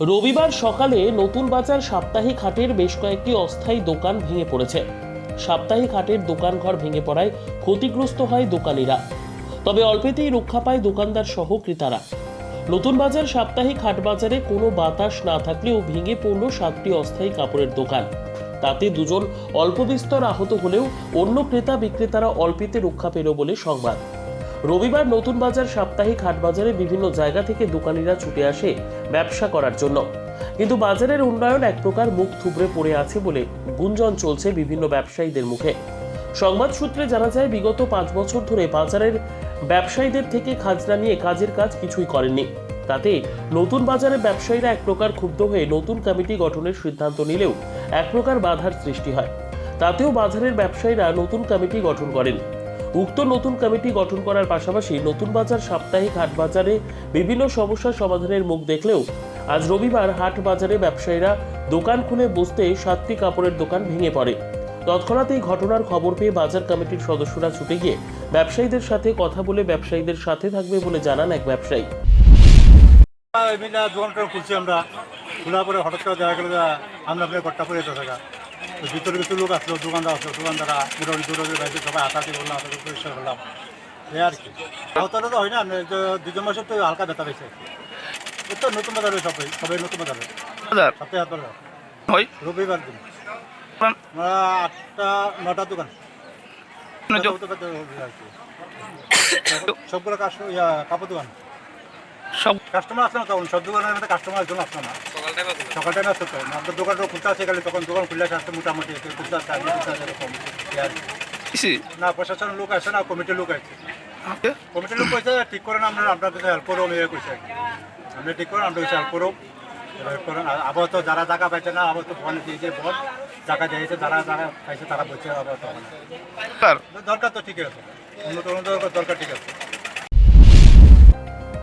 রবিবার সকালে নতুন বাজার সাপ্তাহিক হাটের বেশ কয়েকটি অস্থায়ী দোকান ভেঙে পড়েছে। সাপ্তাহিক হাটের দোকানঘর ভেঙে পড়ায় ক্ষতিগ্রস্ত হয় দোকানিরা। তবে অল্পেতেই রক্ষা পায় দোকানদার সহ ক্রেতারা। নতুন বাজার সাপ্তাহিক হাট বাজারে কোনো বাতাস না থাকলেও ভেঙে পড়ল সাতটি অস্থায়ী কাপড়ের দোকান। তাতে দুজন অল্প বিস্তর আহত হলেও অন্য ক্রেতা বিক্রেতারা অল্পেতে রক্ষা পেল বলে সংবাদ। রবিবার নতুন বাজার সাপ্তাহিক হাট বাজারে বিভিন্ন জায়গা থেকে দোকানিরা ছুটে আসে ব্যবসা করার জন্য। কিন্তু বাজারের উন্নয়ন এক প্রকার মুখ থুবড়ে পড়ে আছে বলে গুঞ্জন চলছে বিভিন্ন ব্যবসায়ীদের মুখে। সংবাদ সূত্রে জানা যায়, বিগত পাঁচ বছর ধরে বাজারের ব্যবসায়ীদের থেকে খাজনা নিয়ে কাজের কাজ কিছুই করেননি। তাতে নতুন বাজারের ব্যবসায়ীরা এক প্রকার ক্ষুব্ধ হয়ে নতুন কমিটি গঠনের সিদ্ধান্ত নিলেও এক প্রকার বাধার সৃষ্টি হয়। তাতেও বাজারের ব্যবসায়ীরা নতুন কমিটি গঠন করেন। উক্ত নতুন কমিটি গঠন করার পাশাপাশি নতুন বাজার, সাপ্তাহিক হাট বাজারে বিভিন্ন সমস্যার সমাধানের মুখ দেখলেও আজ রবিবার হাট বাজারে ব্যবসায়ীরা দোকান খুলে বসতে সাতটি কাপড়ের দোকান ভেঙে পড়ে। তৎক্ষণাৎ এই ঘটনার খবর পেয়ে বাজার কমিটির সদস্যরা ছুটে গিয়ে ব্যবসায়ীদের সাথে কথা বলে ব্যবসায়ীদের সাথে থাকবে বলে জানান এক ব্যবসায়ী। আমরা। খোলার পরে হঠাৎ করে দেখা গেলো আমরা ঘরটা যেতে থাকা। তো ভিতরে লোক আসলো দোকানদার আসলো দোকানদারা মোটামুটি দূরে বাইরে সবাই হাতাহাতি করলাম হাতাহাতি পরিষ্কার করলাম। এই আর কি। আহতটা তো হয় না যে দুজন মাসের তো হালকা ব্যথা পেয়েছে। তো নতুন বাজারে সবাই সবাই নতুন বাজারে। বাজার? সপ্তাহে হাত হয় রবিবার দিন। আটটা নটা দোকান। মানে। সবগুলো ইয়া কাপড় দোকান। সব কাস্টমার আসলো না তখন সব দোকানের মধ্যে কাস্টমার একজন আসলো না। সকাল টাইমে আসতো তো। আমাদের দোকানটা খুলতে আসে গেলে তখন দোকান খুললে আসতে মোটামুটি খুলতে আসতে আমি খুলতে আসে এরকম। না প্রশাসনের লোক আসে না কমিটির লোক আছে কমিটির লোক কইছে ঠিক করেন আমরা আপনার কাছে হেল্প করো আমি কইছে আর আপনি ঠিক করেন আমরা হেল্প করো। হেল্প করেন আবার তো যারা টাকা পাইছে না আবার তো ফোন দিয়েছে ফোন টাকা দিয়েছে যারা যারা পাইছে তারা বলছে আবার তখন দরকার তো ঠিক আছে। উন্নত দরকার ঠিক আছে।